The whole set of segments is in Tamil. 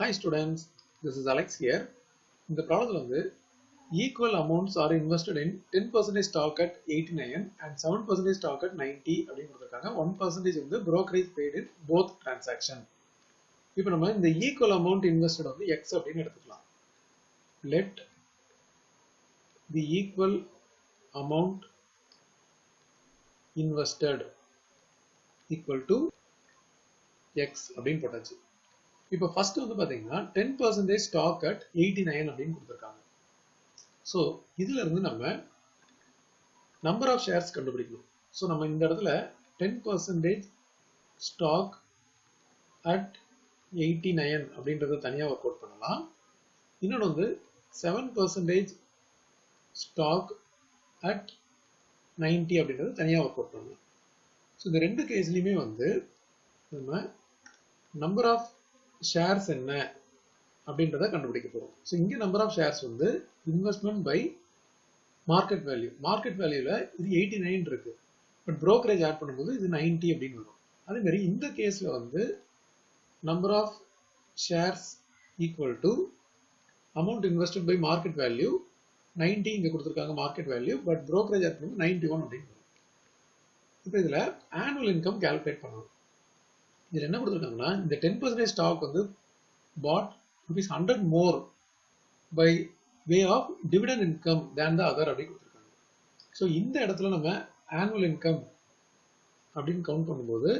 Hi students, this is Alex here. இந்த ப்ராப்ளத்தில் வந்து equal amounts are invested in 10% stock at 89 and 7% stock at 90 அப்படின்னு கொடுத்துருக்காங்க 1% வந்து brokerage paid in both transaction. இப்போ நம்ம இந்த equal amount invested வந்து x அப்படின்னு எடுத்துக்கலாம். Let the equal amount invested equal to x அப்படின்னு போட்டாச்சு இப்போ ஃபர்ஸ்ட் வந்து பார்த்தீங்கன்னா ten percentage stock at eighty nine அப்படின்னு கொடுத்துருக்காங்க. ஸோ இதுல இருந்து நம்ம நம்பர் ஆஃப் ஷேர்ஸ் கண்டுபிடிக்கணும். ஸோ நம்ம இந்த இடத்துல ten percentage stock at eighty nine அப்படின்றத தனியாக ஒர்க் அவுட் பண்ணலாம். இன்னொன்று வந்து seven percentage stock at ninety அப்படின்றது தனியாக ஒர்க் அவுட் பண்ணலாம். ஸோ இந்த ரெண்டு கேஸ்லையுமே வந்து நம்ம நம்பர் ஆஃப் ஷேர்ஸ் என்ன அப்படின்றத கண்டுபிடிக்க போகிறோம் ஸோ இங்கே நம்பர் ஆஃப் ஷேர்ஸ் வந்து investment by market value market வேல்யூவில் இது எயிட்டி நைன் இருக்கு. பட் ப்ரோக்கரேஜ் ஆட் பண்ணும்போது இது நைன்டி அப்படின்னு வரும். அதே மாதிரி இந்த கேஸில் வந்து number of shares equal to amount invested by market value ninety இங்கே கொடுத்துருக்காங்க market value but brokerage add பண்ணும்போது நைன்டி ஒன் அப்படின்னு இப்போ இதில் ஆனுவல் இன்கம் கால்குலேட் பண்ணணும். இதில் என்ன கொடுத்துருக்காங்கன்னா இந்த டென் பர்சன்டேஜ் ஸ்டாக் வந்து got rupees hundred more by way of dividend income than the other அப்படின்னு கொடுத்துருக்காங்க. ஸோ இந்த இடத்துல நம்ம ஆனுவல் இன்கம் அப்படின்னு கவுண்ட் பண்ணும்போது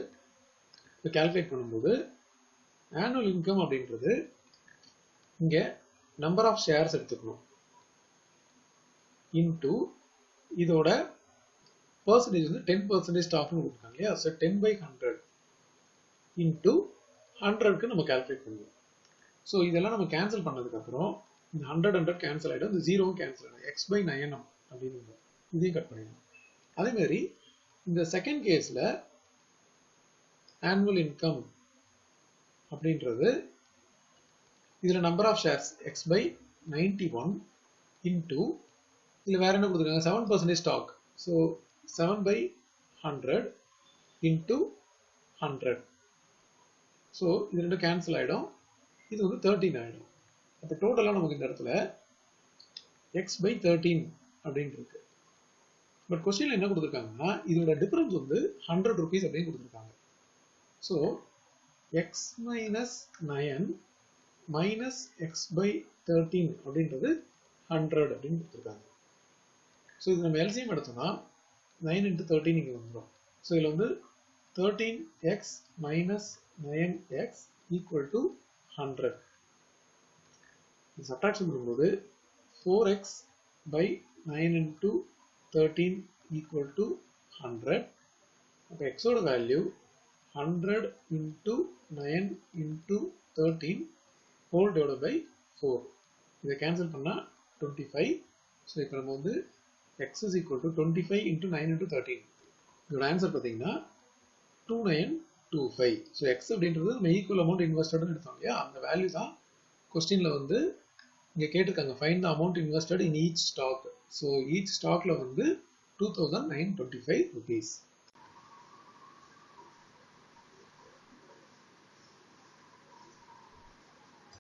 இப்போ கால்குலேட் பண்ணும்போது ஆனுவல் இன்கம் அப்படின்றது இங்கே நம்பர் ஆஃப் ஷேர்ஸ் எடுத்துக்கணும். இன்டூ இதோட பர்சன்டேஜ் வந்து டென் பர்சன்டேஜ் ஸ்டாக்னு கொடுத்துருக்காங்க இல்லையா? So ten by hundred into ஹண்ட்ரட்க்கு நம்ம கால்குலேட் பண்ணுவோம் ஸோ இதெல்லாம் நம்ம கேன்சல் பண்ணதுக்கப்புறம் இந்த ஹண்ட்ரட் ஹண்ட்ரட் கேன்சல் ஆகிடும் இந்த ஜீரோவும் கேன்சல் ஆகிடும் எக்ஸ் பை நயனம் அப்படின்னு இதையும் கட் பண்ணிடணும் அதேமாரி இந்த செகண்ட் கேஸில் ஆனுவல் இன்கம் அப்படின்றது இதில் number of shares x by ninety one into இதில் வேறு என்ன கொடுத்துருக்காங்க? Seven percentage stock so seven by hundred into hundred so இது ரெண்டும் கேன்சல் ஆகிடும் இது வந்து தேர்ட்டீன் ஆகிடும் அப்போ டோட்டலாக நமக்கு இந்த இடத்துல எக்ஸ் பை தேர்ட்டீன் அப்படின்னு இருக்கு. பட் கொஸ்டின்ல என்ன கொடுத்துருக்காங்கன்னா இதோட டிஃபரன்ஸ் வந்து ஹண்ட்ரட் ருபீஸ் அப்படின்னு கொடுத்துருக்காங்க. So x minus nine minus x by thirteen அப்படின்றது ஹண்ட்ரட் அப்படின்னு கொடுத்துருக்காங்க. ஸோ இது நம்ம எல்சிஎம் எடுத்தோம்னா நைன் இன்ட்டு தேர்ட்டீன் இங்கே வந்துடும் ஸோ இதில் வந்து thirteen x minus nine x equal to hundred subtraction பண்ணும்போது four x by nine into thirteen equal to hundred அப்போ எக்ஸோட value hundred into nine into thirteen whole divide by four இதை கேன்சல் பண்ணால் டுவெண்ட்டி ஃபைவ் ஸோ இப்போ நம்ம வந்து x is equal to twenty five into nine into thirteen இதோட ஆன்சர் பார்த்தீங்கன்னா two nine two five so x அப்படின்றது நம்ம ஈக்குவல் அமௌண்ட் இன்வெஸ்டட்னு எடுத்தோம் இல்லையா? அந்த வேல்யூ தான் கொஸ்டினில் வந்து இங்கே கேட்டிருக்காங்க. Find the amount invested in each stock so each ஸ்டாக்ல வந்து two thousand nine twenty five rupees